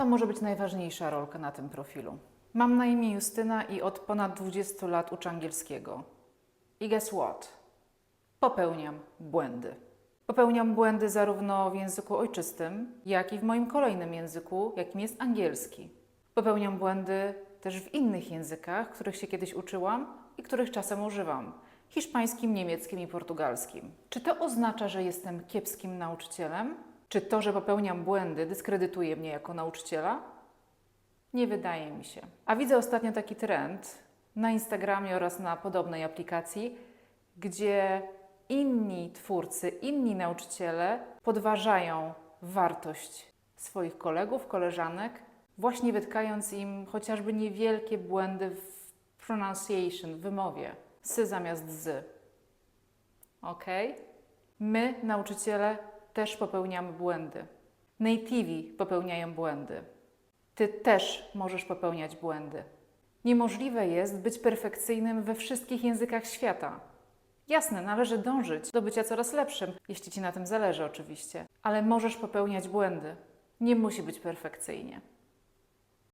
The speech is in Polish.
To może być najważniejsza rolka na tym profilu. Mam na imię Justyna i od ponad 20 lat uczę angielskiego. I guess what? Popełniam błędy. Popełniam błędy zarówno w języku ojczystym, jak i w moim kolejnym języku, jakim jest angielski. Popełniam błędy też w innych językach, których się kiedyś uczyłam i których czasem używam hiszpańskim, niemieckim i portugalskim. Czy to oznacza, że jestem kiepskim nauczycielem? Czy to, że popełniam błędy, dyskredytuje mnie jako nauczyciela? Nie wydaje mi się. A widzę ostatnio taki trend na Instagramie oraz na podobnej aplikacji, gdzie inni twórcy, inni nauczyciele podważają wartość swoich kolegów, koleżanek, właśnie wytkając im chociażby niewielkie błędy w pronunciation, wymowie. Sy zamiast z. Ok? My, nauczyciele, też popełniamy błędy. Nativi popełniają błędy. Ty też możesz popełniać błędy. Niemożliwe jest być perfekcyjnym we wszystkich językach świata. Jasne, należy dążyć do bycia coraz lepszym, jeśli ci na tym zależy, oczywiście, ale możesz popełniać błędy. Nie musi być perfekcyjnie.